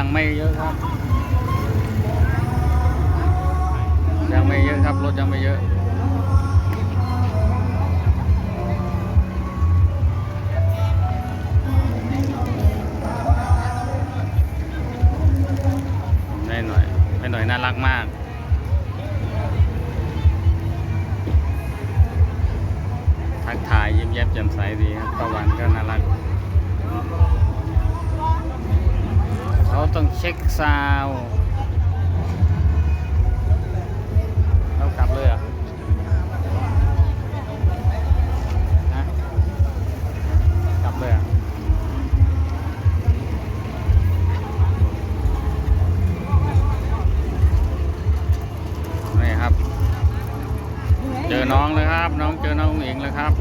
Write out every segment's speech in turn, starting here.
ังไม่เยอะครับ ยังไม่เยอะครับ รถยังไม่เยอะแม่หน่อยแม่หน่อยน่ารักมากทักทายยิ้มแย้มแจ่มใสดีครับตะวันก็น่ารัก เขาต้องเช็คซาวเรากลับเลยเหรอนะกลับเลยเหรอนี่ครับ เจอน้องเลยครับ น้องเจอน้องอุ๋งอิงเลยครับ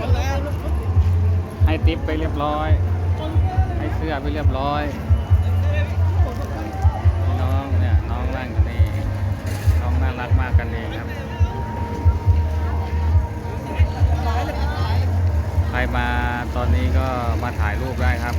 ให้ติปไปเรียบร้อย ให้เสื้อไปเรียบร้อย รักมากกันเองครับใครมาตอนนี้ก็มาถ่ายรูปได้ครับ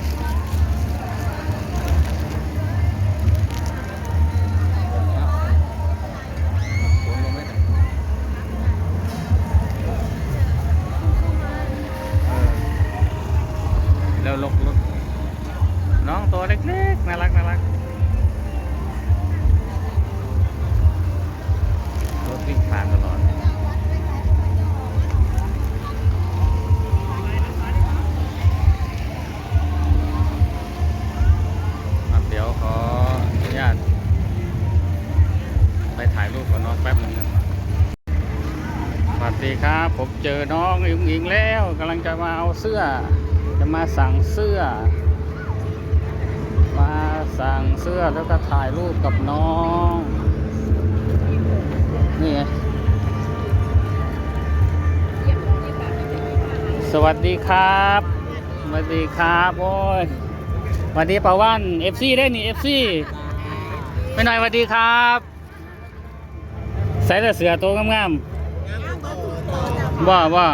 ผมเจอน้องอิงอิงแล้วกำลังจะมาเอาเสื้อ จะมาสั่งเสื้อ มาสั่งเสื้อแล้วก็ถ่ายรูปกับน้อง นี่ไงสวัสดีครับ สวัสดีครับโอ้ยสวัสดีปาวันเอฟซีได้นี่เอฟซีไปหน่อยสวัสดีครับ ใส่แต่เสือตัวงามๆ ว่าว่า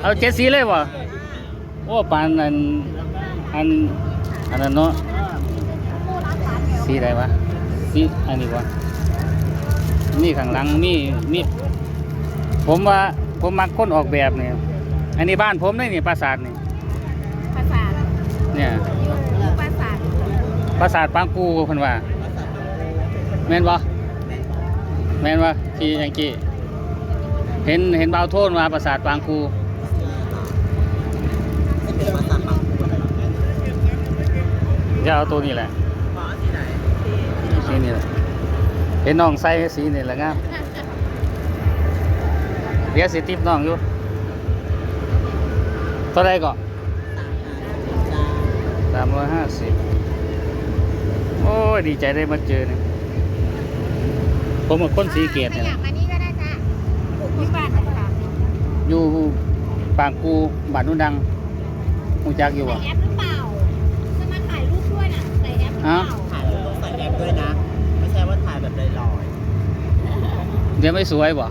เอาเจ็ดสีเลยว่โอ้ปานอันอันอันนั้นเนาะสีอะไรวะสีอันนี้วะนี่ข้างหลังมีมีผมว่าผมมักคนออกแบบเนี่ยอันนี้บ้านผมเลยนี่ปราสาทนี่ภาษาเนี่ยอยู่ภาษาปราสาทปางกูเพิ่นว่าแม่นบ่แม่นว่าที่ยังกี้ เห็นเห็นเบาโทนว่าปราสาทปางกูจะเอาตัวนี้แหละสีนี่แหละเห็นน้องใส่สีนี่แหละงามเดี๋ยวสิติบน้องอยู่เท่าไรก็สามร้อยห้าสิบโอ้ย ดีใจได้มาเจอเนี่ยผมกับคนสีเกตไม่เนี่ย ปลูกที่บ้านนะคะอยู่ปางกูบ้านนุ่นดังหูจักอยู่ใส่บ่ แอปหรือเปล่าจะมาถ่ายรูปด้วยน่ะใส่แอปหรือเปล่า ถ่ายรูปต้องใส่แอปด้วยนะ ไม่ใช่ว่าถ่ายแบบลอยเดี๋ยวไม่สวยบ่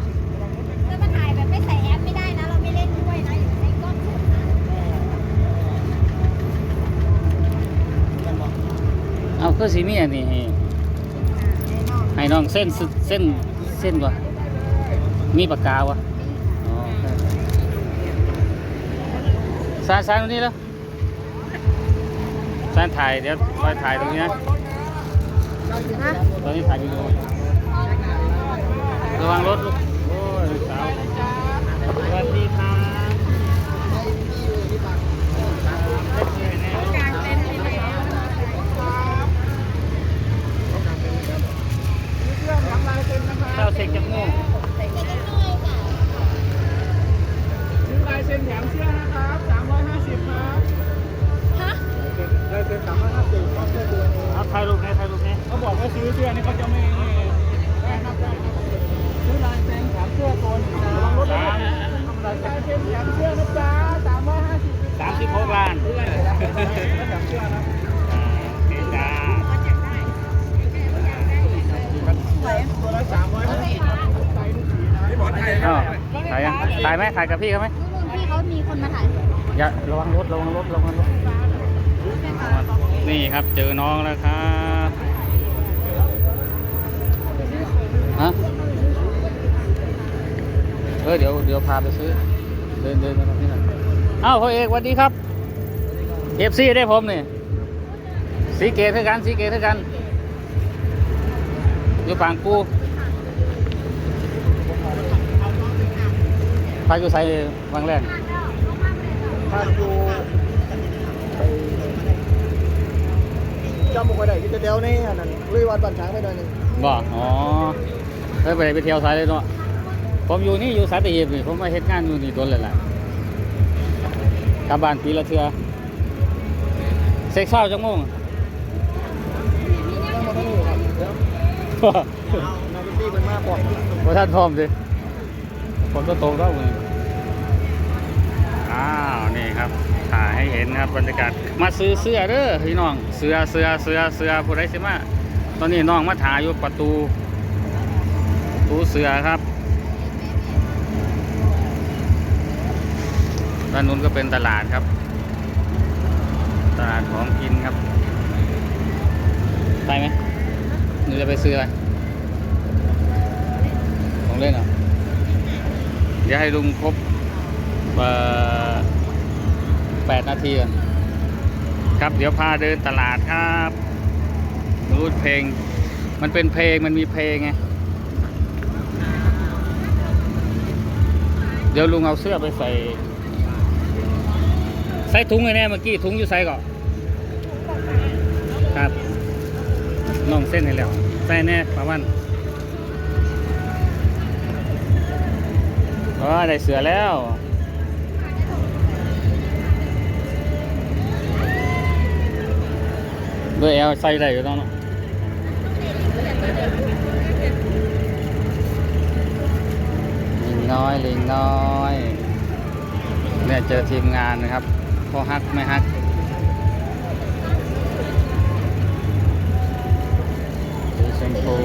จะมาถ่ายแบบไม่ใส่แอปไม่ได้นะ เราไม่เล่นด้วยนะอยู่ในกล้องสดนะเอาคือสีมีอันนี้ให้ให้น้องเส้นสึเส้นเส้นบ่ มีปากกาวะอ๋อสายสายตรงนี้แล้วสายถ่ายเดี๋ยวไปถ่ายตรงนี้นะฮะตอนนี้ถ่ายวิดีโอระวังรถลูกโอ้ยสาวสวัสดีครั บอกว่าซื้อเสื้อนี่เขาจะไม่ได้ครับได้ครับซื้อลายเซ็นแถมเสื้อตัวหนึ่งนะระวังรถนะลายเซ็นแถมเสื้อนะจ๊ะ350สามสิบหกล้านซื้อลยเซ็นแถมเสื้อนะอ่าโอเคจ้าตัวละ350ใส่ทุกสีนะที่บอกไทยอ้าวถ่ายยังถ่ายไหมถ่ายกับพี่เขาไหมพี่เขามีคนมาถ่ายอย่าระวังรถระวังรถระวังรถนี่ครับเจอน้องแล้วครับ อเดี๋ยวเดี๋ยวพาไปซื้อ เดินเดินมาตรงนี้หน่อยอ้าวพ่อเอกสวัสดีครับเอฟซีได้ผมนี่สีเกตเท่ากันสีเกตเท่ากัน อยู่ปางกูพาอยู่ใส่วังแรกถ้าอยู่ไปจำบ่ค่อยได้อยู่แต่เดียวนี่อันนั้นเลยวัดบ้านช้างไปหน่อยหนึงบ่อ๋อเฮ้ย ไปไหนไปเที่ยวสายเลยเนาะผมอยู่นี่อยู่สายตะเหีบนี่ผมมาเฮ็ดงานอยู่นี่ต้นเลยแหละกลับบ้านปีละเทื่อเซ็กเช้าจังโมงยังบ่ทันรู้ครับเดี๋ยวนักดนตรีมันมาก่อนพอท่านพร้อมสิผมก็โตแล้วมึงอ้าวนี่ครับถ่ายให้เห็นครับบรรยากาศมาซื้อเสื้อเด้อพี่น้องเสื้อเสื้อเสื้อเสื้อผู้ใดสิมาตอนนี้น้องมาถ่ายอยู่ประตู รูเสือครับ ด้านนู้นก็เป็นตลาดครับ ตลาดของกินครับ ไปไหมหนูจะไปซื้ออะไร ของเล่นเหรอ เดี๋ยวให้ลุงครบเอ่อแปดนาทีก่อนครับ เดี๋ยวพาเดินตลาดครับรู้เพลง มันเป็นเพลงมันมีเพลงไง เดี๋ยวลุงเอาเสื้อไปใส่ ใส่ถุงไงแน่เมื่อกี้ถุงอยู่ใส่ก่อนครับน้องเส้นให้แล้ว ใส่แน่ประมาณอ๋อได้เสือแล้วด้วยแอลใส่ได้อยู่แล้วเนาะลิง น้อยลิงน้อยเนี่ยเจอทีมงานนะครับพอฮักไม่ฮักสีชมพู